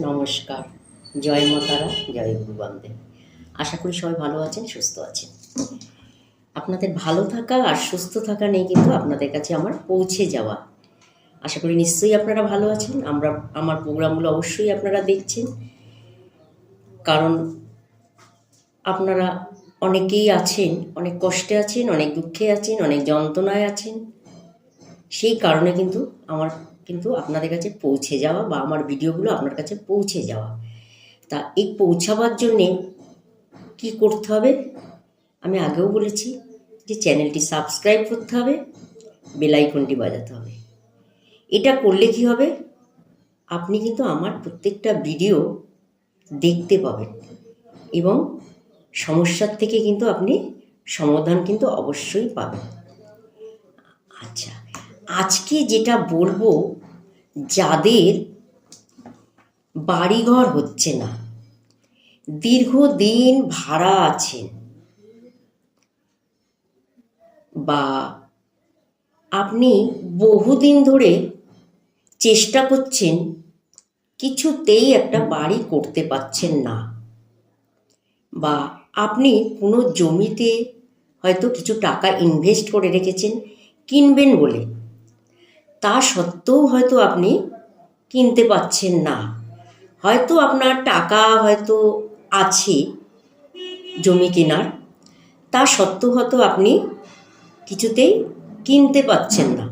নমস্কার। জয় মাতারা জয় গুরু আশা করি সবাই ভালো আছেন, সুস্থ আছেন। আপনাদের ভালো থাকা আর সুস্থ থাকা নেই কিন্তু আপনাদের কাছে আমার পৌঁছে যাওয়া। আশা করি নিশ্চয়ই আপনারা ভালো আছেন। আমরা, আমার প্রোগ্রামগুলো অবশ্যই আপনারা দেখছেন। কারণ আপনারা অনেকেই আছেন, অনেক কষ্টে আছেন, অনেক দুঃখে আছেন, অনেক যন্ত্রণায় আছেন। সেই কারণে কিন্তু আমার কিন্তু আপনাদের কাছে পৌঁছে যাওয়া বা আমার ভিডিওগুলো আপনার কাছে পৌঁছে যাওয়া। তা এই পৌঁছাবার জন্যে কি করতে হবে? আমি আগেও বলেছি যে চ্যানেলটি সাবস্ক্রাইব করতে হবে বেলাইকনটি বাজাতে হবে। এটা করলে কি হবে? আপনি কিন্তু আমার প্রত্যেকটা ভিডিও দেখতে পাবেন এবং সমস্যার থেকে কিন্তু আপনি সমাধান কিন্তু অবশ্যই পাবেন। আচ্ছা আজকে যেটা বলব যাদের বাড়িঘর হচ্ছে না, দীর্ঘদিন ভাড়া আছেন বা আপনি বহুদিন ধরে চেষ্টা করছেন, কিছুতেই একটা বাড়ি করতে পারছেন না বা আপনি কোনো জমিতে হয়তো কিছু টাকা ইনভেস্ট করে রেখেছেন, কিনবেন বলে। তা সত্ত্বেও হয়তো আপনি কিনতে পাচ্ছেন না। হয়তো আপনার টাকা হয়তো আছে জমি কেনার। তা সত্ত্বেও হয়তো আপনি কিছুতেই কিনতে পাচ্ছেন না।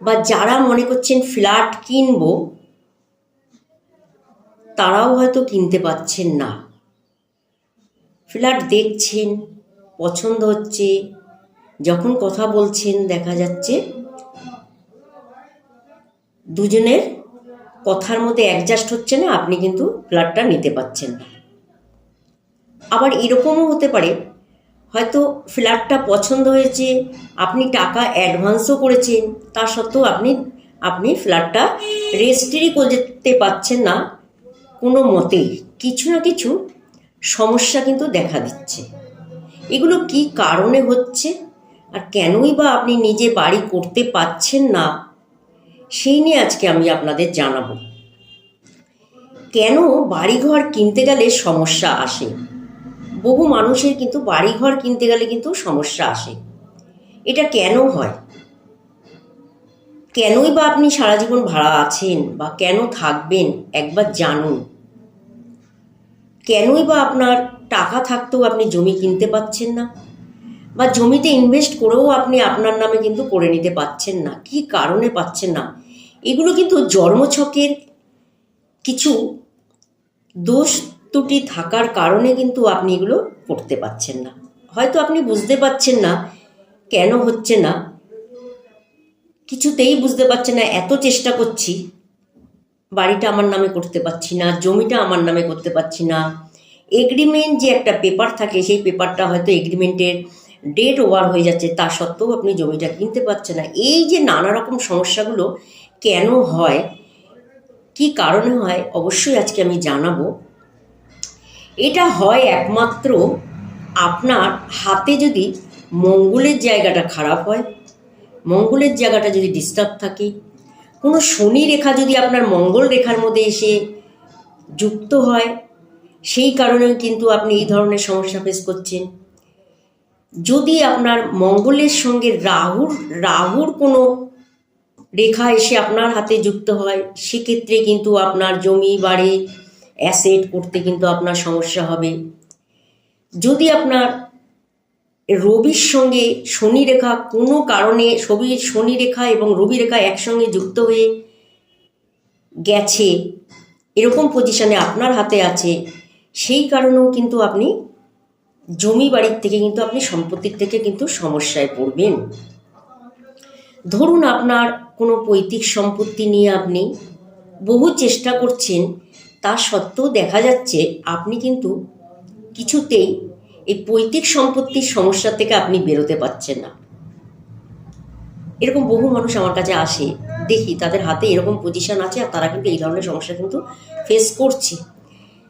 বা যারা মনে করছেন ফ্ল্যাট কিনবো, তারাও হয়তো কিনতে পাচ্ছেন না। ফ্ল্যাট দেখছেন, পছন্দ হচ্ছে, যখন কথা বলছেন দেখা যাচ্ছে দুজনের কথার মধ্যে অ্যাডজাস্ট হচ্ছে না, আপনি কিন্তু ফ্ল্যাটটা নিতে পাচ্ছেন আবার এরকমও হতে পারে, হয়তো ফ্ল্যাটটা পছন্দ হয়েছে, আপনি টাকা অ্যাডভান্সও করেছেন, তা সত্ত্বেও আপনি আপনি ফ্ল্যাটটা রেজিস্ট্রি করতে পাচ্ছেন না, কোনো মতেই। কিছু না কিছু সমস্যা কিন্তু দেখা দিচ্ছে। এগুলো কি কারণে হচ্ছে? আর কেনই বা আপনি নিজে বাড়ি করতে পাচ্ছেন না? সেই নিয়ে আজকে আমি আপনাদের জানাব। কেন বাড়িঘর কিনতে গেলে সমস্যা আসে? বহু মানুষের কিন্তু বাড়িঘর কিনতে গেলে কিন্তু সমস্যা আসে। এটা কেন হয়? কেনই বা আপনি সারা জীবন ভাড়া আছেন বা কেন থাকবেন? একবার জানুন। কেনই বা আপনার টাকা থাকতেও আপনি জমি কিনতে পাচ্ছেন না? বা জমিতে ইনভেস্ট করেও আপনি আপনার নামে কিন্তু করে নিতে পাচ্ছেন না। কি কারণে পাচ্ছেন না? এগুলো কিন্তু জন্মছকের কিছু দোষ ত্রুটি থাকার কারণে কিন্তু আপনি এগুলো করতে পাচ্ছেন না। হয়তো আপনি বুঝতে পাচ্ছেন না কেন হচ্ছে না। কিছুতেই বুঝতে পারছেন না, এত চেষ্টা করছি, বাড়িটা আমার নামে করতে পারছি না, জমিটা আমার নামে করতে পারছি না। এগ্রিমেন্ট যে একটা পেপার থাকে, সেই পেপারটা হয়তো এগ্রিমেন্টের ডেট ওভার হয়ে যাচ্ছে, তা সত্ত্বেও আপনি জমিটা কিনতে পারছেন না। এই যে নানা রকম সমস্যাগুলো কেন হয়, কি কারণে হয়, অবশ্যই আজকে আমি জানাব। এটা হয় একমাত্র আপনার হাতে যদি মঙ্গলের জায়গাটা খারাপ হয়, মঙ্গলের জায়গাটা যদি ডিস্টার্ব থাকে, কোনো শনি রেখা যদি আপনার মঙ্গল রেখার মধ্যে এসে যুক্ত হয়, সেই কারণেও কিন্তু আপনি এই ধরনের সমস্যা ফেস করছেন। যদি আপনার মঙ্গলের সঙ্গে রাহুর রাহুর কোনো রেখা এসে আপনার হাতে যুক্ত হয়, সেক্ষেত্রে কিন্তু আপনার জমি, বাড়ি অ্যাসেট করতে কিন্তু আপনার সমস্যা হবে। যদি আপনার রবির সঙ্গে শনি রেখা কোনো কারণে শনি শনি রেখা এবং রবি রেখা একসঙ্গে যুক্ত হয়ে গেছে, এরকম পজিশনে আপনার হাতে আছে, সেই কারণেও কিন্তু আপনি জমি বাড়ির থেকে কিন্তু আপনি সম্পত্তির থেকে কিন্তু সমস্যায় পড়বেন। ধরুন আপনার কোনো পৈতৃক সম্পত্তি নিয়ে আপনি বহু চেষ্টা করছেন, তা সত্ত্বেও দেখা যাচ্ছে আপনি কিন্তু কিছুতেই এই পৈতৃক সম্পত্তির সমস্যা থেকে আপনি বেরোতে পারছেন না। এরকম বহু মানুষ আমার কাছে আসে, দেখি তাদের হাতে এরকম পজিশন আছে আর তারা কিন্তু এই ধরনের সমস্যা কিন্তু ফেস করছে।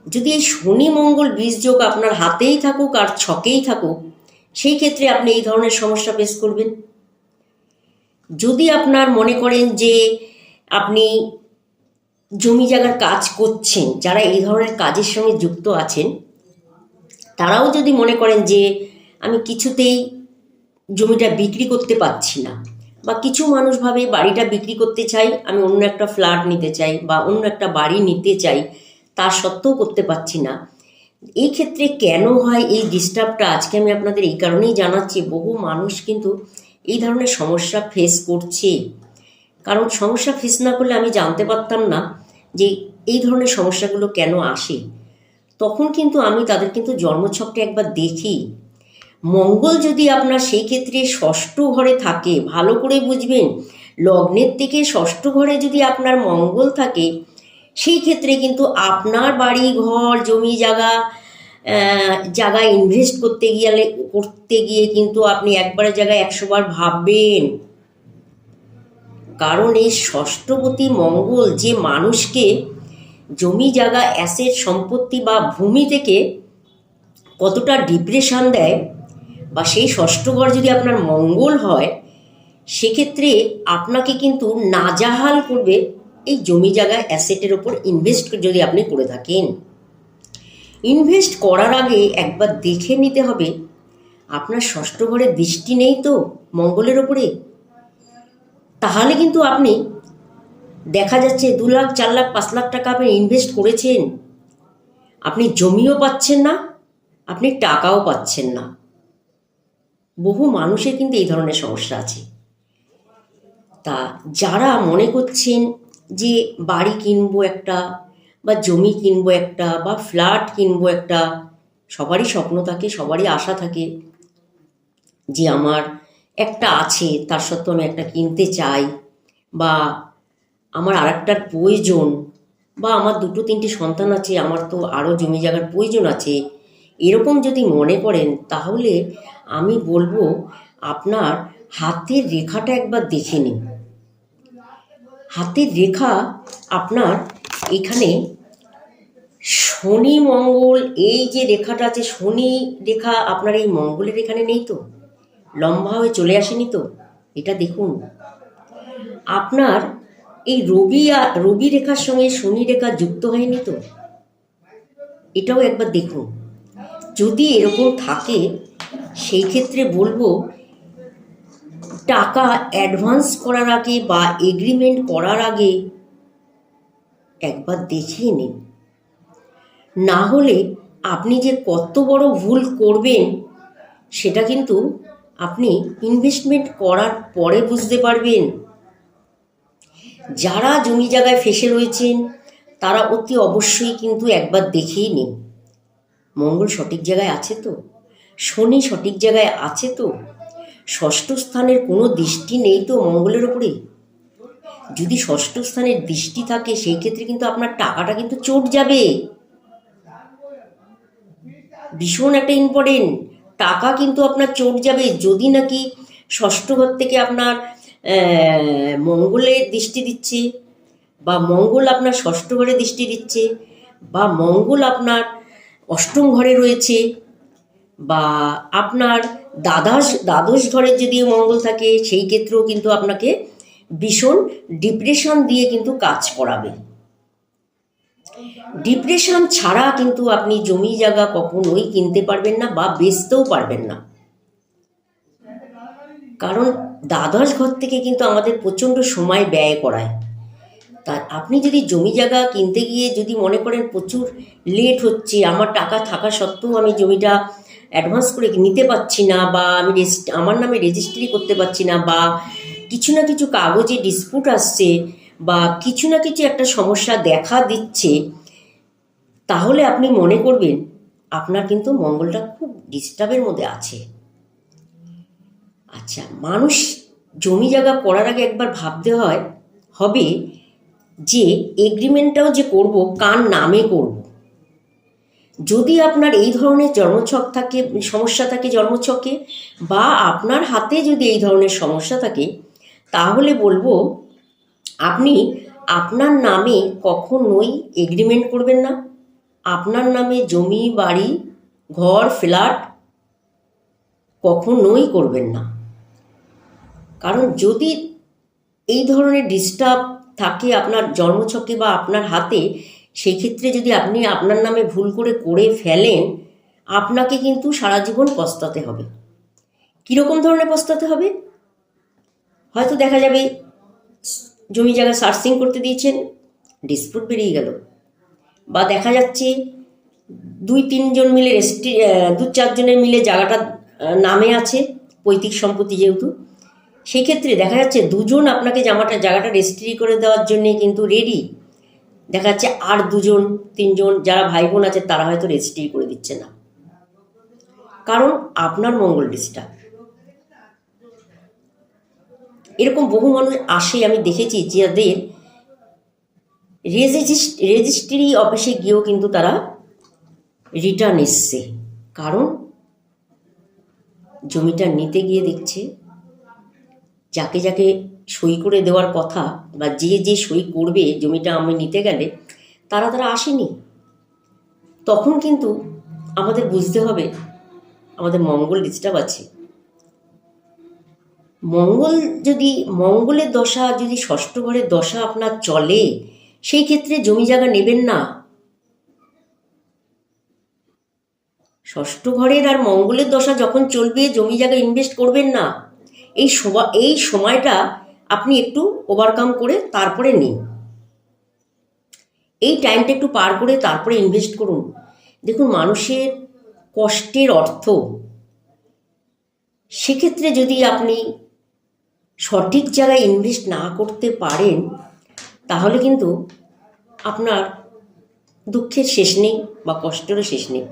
যদি এই শনি মঙ্গল বীজ যোগ আপনার হাতেই থাকুক আর ছকেই থাকুক, সেই ক্ষেত্রে আপনি এই ধরনের সমস্যা ফেস করবেন। যদি আপনার মনে করেন যে আপনি জমি জায়গার কাজ করছেন, যারা এই ধরনের কাজের সঙ্গে যুক্ত আছেন, তারাও যদি মনে করেন যে আমি কিছুতেই জমিটা বিক্রি করতে পারছি না বা কিছু মানুষ ভাবে বাড়িটা বিক্রি করতে চাই আমি অন্য একটা ফ্ল্যাট নিতে চাই বা অন্য একটা বাড়ি নিতে চাই তা সত্ত্বেও করতে পারছি না। এই ক্ষেত্রে কেন হয় এই ডিস্টার্বটা আজকে আমি আপনাদের এই কারণেই জানাচ্ছি, বহু মানুষ কিন্তু এই ধরনের সমস্যা ফেস করছে। কারণ সমস্যা ফেস না করলে আমি জানতে পারতাম না যে এই ধরনের সমস্যাগুলো কেন আসে। তখন কিন্তু আমি তাদের কিন্তু জন্মছকটা একবার দেখি। মঙ্গল যদি আপনার সেই ক্ষেত্রে ষষ্ঠ ঘরে থাকে, ভালো করে বুঝবেন, লগ্নের থেকে ষষ্ঠ ঘরে যদি আপনার মঙ্গল থাকে সেই ক্ষেত্রে কিন্তু আপনার বাড়ি, ঘর, জমি, জায়গা জায়গায় ইনভেস্ট করতে গিয়ে করতে গিয়ে কিন্তু আপনি একবারের জায়গায় একশোবার ভাববেন। কারণ এই ষষ্ঠপতি মঙ্গল যে মানুষকে জমি, জায়গা অ্যাসেট সম্পত্তি বা ভূমি থেকে কতটা ডিপ্রেশন দেয় বা সেই ষষ্ঠ ঘর যদি আপনার মঙ্গল হয়, সেক্ষেত্রে আপনাকে কিন্তু নাজাহাল করবে এই জমি জায়গা অ্যাসেটের ওপর ইনভেস্ট যদি আপনি করে থাকেন। ইনভেস্ট করার আগে একবার দেখে নিতে হবে, আপনার ষষ্ঠ ঘরে দৃষ্টি নেই তো মঙ্গলের ওপরে তাহলে কিন্তু আপনি দেখা যাচ্ছে দু লাখ, চার লাখ, পাঁচ লাখ টাকা আপনি ইনভেস্ট করেছেন। আপনি জমিও পাচ্ছেন না, আপনি টাকাও পাচ্ছেন না। বহু মানুষের কিন্তু এই ধরনের সমস্যা আছে। তা যারা মনে করছেন যে বাড়ি কিনবো একটা, বা জমি কিনবো একটা, বা ফ্ল্যাট কিনবো একটা, সবারই স্বপ্ন থাকে, সবারই আশা থাকে যে আমার একটা আছে, তার সত্ত্বেও আমি একটা কিনতে চাই, বা আমার আর একটার প্রয়োজন, বা আমার দুটো তিনটে সন্তান আছে, আমার তো আরও জমি জায়গার প্রয়োজন আছে। এরকম যদি মনে করেন, তাহলে আমি বলব আপনার হাতের রেখাটা একবার দেখে নিন। হাতের রেখা আপনার এখানে শনি মঙ্গল, এই যে রেখাটা আছে, শনি রেখা আপনার এই মঙ্গলের এখানে নেই তো? লম্বা হয়ে চলে আসেনি তো? এটা দেখুন। আপনার এই রবি আর- রবি রেখার সঙ্গে শনি রেখা যুক্ত হয়নি তো? এটাও একবার দেখুন। যদি এরকম থাকে, সেই ক্ষেত্রে বলব টাকা অ্যাডভান্স করার আগে বা এগ্রিমেন্ট করার আগে একবার দেখিয়ে নিন। না হলে আপনি যে কত বড় ভুল করবেন, সেটা কিন্তু আপনি ইনভেস্টমেন্ট করার পরে বুঝতে পারবেন। যারা জমি জায়গায় ফেসে রয়েছেন, তারা অতি অবশ্যই কিন্তু একবার দেখেই নিন। মঙ্গল সঠিক জায়গায় আছে তো? শনি সঠিক জায়গায় আছে তো? ষষ্ঠ স্থানের কোনো দৃষ্টি নেই তো মঙ্গলের ওপরে যদি ষষ্ঠ স্থানের দৃষ্টি থাকে সেই ক্ষেত্রে কিন্তু আপনার টাকাটা কিন্তু চোট যাবে। ভীষণ একটা ইম্পর্টেন্ট টাকা কিন্তু আপনার চোট যাবে। যদি নাকি ষষ্ঠ ঘর থেকে আপনার আহ, মঙ্গলের দৃষ্টি দিচ্ছে বা মঙ্গল আপনার ষষ্ঠ ঘরে দৃষ্টি দিচ্ছে বা মঙ্গল আপনার অষ্টম ঘরে রয়েছে বা আপনার দ্বাদশ দ্বাদশ ঘরের যদি মঙ্গল থাকে, সেই ক্ষেত্রেও কিন্তু আপনাকে ভীষণ ডিপ্রেশন দিয়ে কিন্তু কাজ করাবে। ডিপ্রেশন ছাড়া কিন্তু আপনি জমি জায়গা কখনোই কিনতে পারবেন না বা বেচতেও পারবেন না। কারণ দ্বাদশ ঘর থেকে কিন্তু আমাদের প্রচণ্ড সময় ব্যয় করায়। তা আপনি যদি জমি জায়গা কিনতে গিয়ে যদি মনে করেন প্রচুর লেট হচ্ছে, আমার টাকা থাকা সত্ত্বেও আমি জমিটা অ্যাডভান্স করে নিতে পারছি না বা আমি আমার নামে রেজিস্ট্রি করতে পারছি না বা কিছু না কিছু কাগজে ডিসপুট আসছে বা কিছু না কিছু একটা সমস্যা দেখা দিচ্ছে, তাহলে আপনি মনে করবেন আপনার কিন্তু মঙ্গলটা খুব ডিস্টার্বের মধ্যে আছে। আচ্ছা মানুষ জমি জায়গা করার আগে একবার ভাবতে হয়, হবে যে এগ্রিমেন্টটাও যে করব, কার নামে করব? যদি আপনার এই ধরনের জন্মছক থাকে, সমস্যা থাকে জন্মছকে, বা আপনার হাতে যদি এই ধরনের সমস্যা থাকে, তাহলে বলব আপনি আপনার নামে কখনোই এগ্রিমেন্ট করবেন না। আপনার নামে জমি, বাড়ি, ঘর ফ্ল্যাট কখনোই করবেন না। কারণ যদি এই ধরনের ডিস্টার্ব থাকে আপনার জন্মছকে বা আপনার হাতে সেই ক্ষেত্রে যদি আপনি আপনার নামে ভুল করে করে ফেলেন, আপনাকে কিন্তু সারা জীবন পস্তাতে হবে। কীরকম ধরনের পস্তাতে হবে? হয়তো দেখা যাবে জমি জায়গা সার্চিং করতে দিয়েছেন ডিসপুট বেরিয়ে গেল। বা দেখা যাচ্ছে দুই তিনজন মিলে রেস্টি দু চারজনের মিলে জায়গাটা নামে আছে, পৈতৃক সম্পত্তি যেহেতু। সেই ক্ষেত্রে দেখা যাচ্ছে দুজন আপনাকে জামাটা, জায়গাটা রেজিস্ট্রি করে দেওয়ার জন্যে কিন্তু রেডি দেখা যাচ্ছে আর দুজন, তিনজন যারা ভাই বোন আছে, তারা হয়তো রেজিস্ট্রি করে দিচ্ছে না। কারণ আপনার মঙ্গল ডিস্টার্ব এরকম বহু মানুষ আসে, আমি দেখেছি যাদের রেজিস্ট রেজিস্ট্রি অফিসে গিয়েও কিন্তু তারা রিটার্ন এসছে। কারণ জমিটা নিতে গিয়ে দেখছে, যাকে যাকে সই করে দেওয়ার কথা বা যে যে সই করবে জমিটা আমি নিতে গেলে, তারা তারা আসেনি। তখন কিন্তু আমাদের বুঝতে হবে, আমাদের মঙ্গল ডিস্টার্ব আছে। মঙ্গল যদি, মঙ্গলের দশা যদি ষষ্ঠ ঘরের দশা আপনার চলে, সেই ক্ষেত্রে জমি জায়গা নেবেন না। ষষ্ঠ ঘরের আর মঙ্গলের দশা যখন চলবে, জমি জায়গা ইনভেস্ট করবেন না। এই এই সময়টা আপনি একটু ওভারকাম করে তারপরে নিন। এই টাইমটা একটু পার করে তারপরে ইনভেস্ট করুন। দেখুন, মানুষের কষ্টের অর্থ। সেক্ষেত্রে যদি আপনি সঠিক জায়গায় ইনভেস্ট না করতে পারেন, তাহলে কিন্তু আপনার দুঃখের শেষ নেই বা কষ্টেরও শেষ নেই।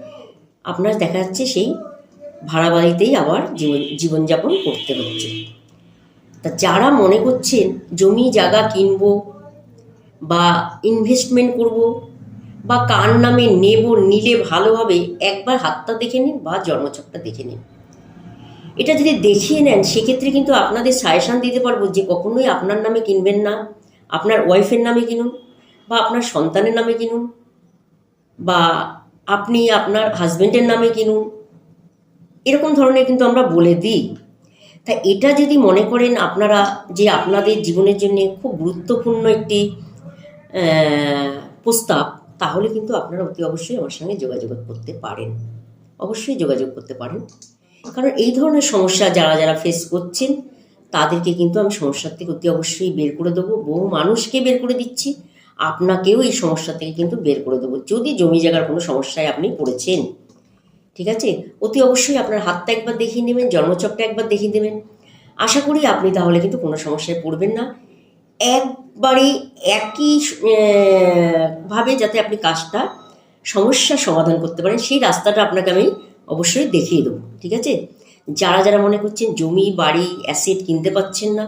আপনার দেখা যাচ্ছে সেই ভাড়া বাড়িতেই আবার জীবন জীবনযাপন করতে হচ্ছে। তা যারা মনে করছেন জমি, জায়গা কিনব বা ইনভেস্টমেন্ট করব বা কার নামে নেব, নিলে ভালো হবে, একবার হাতটা দেখে নিন বা জন্মছকটা দেখে নিন। এটা যদি দেখিয়ে নেন, সেক্ষেত্রে কিন্তু আপনাদের সাজেশান দিতে পারব যে কখনোই আপনার নামে কিনবেন না, আপনার ওয়াইফের নামে কিনুন বা আপনার সন্তানের নামে কিনুন বা আপনি আপনার হাজবেন্ডের নামে কিনুন। এরকম ধরনের কিন্তু আমরা বলে দিই। তা এটা যদি মনে করেন আপনারা যে আপনাদের জীবনের জন্য খুব গুরুত্বপূর্ণ একটি প্রস্তাব, তাহলে কিন্তু আপনারা অতি অবশ্যই আমার সঙ্গে যোগাযোগ করতে পারেন। অবশ্যই যোগাযোগ করতে পারেন। কারণ এই ধরনের সমস্যা যারা যারা ফেস করছেন, তাদেরকে কিন্তু আমি সমস্যার থেকে অতি অবশ্যই বের করে দেবো। বহু মানুষকে বের করে দিচ্ছি। আপনাকেও এই সমস্যা থেকে কিন্তু বের করে দেবো। যদি জমি জায়গার কোনো সমস্যায় আপনি পড়েছেন ঠিক আছে? অতি অবশ্যই আপনার হাতটা একবার দেখিয়ে নেবেন, জন্মচকটা একবার দেখিয়ে দেবেন। আশা করি আপনি তাহলে কিন্তু কোনো সমস্যায় পড়বেন না। একবারে একই ভাবে যাতে আপনি কাজটা সমস্যার সমাধান করতে পারেন, সেই রাস্তাটা আপনাকে আমি অবশ্যই দেখিয়ে দেবো, ঠিক আছে? যারা যারা মনে করছেন জমি, বাড়ি অ্যাসেট কিনতে পারছেন না,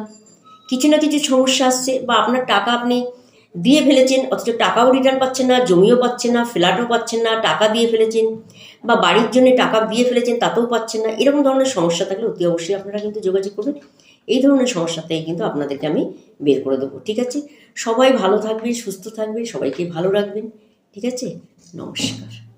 কিছু না কিছু সমস্যা আসছে বা আপনার টাকা আপনি দিয়ে ফেলেছেন, অথচ টাকাও রিটার্ন পাচ্ছেন না, জমিও পাচ্ছেন না ফ্ল্যাটও পাচ্ছেন না, টাকা দিয়ে ফেলেছেন বা বাড়ির জন্য টাকা দিয়ে ফেলেছেন তাতেও পাচ্ছেন না, এরকম ধরনের সমস্যা থাকলে অতি অবশ্যই আপনারা কিন্তু যোগাযোগ করবেন। এই ধরনের সমস্যা থেকে কিন্তু আপনাদেরকে আমি বের করে দেবো, ঠিক আছে? সবাই ভালো থাকবে সুস্থ থাকবে সবাইকে ভালো রাখবেন, ঠিক আছে? নমস্কার।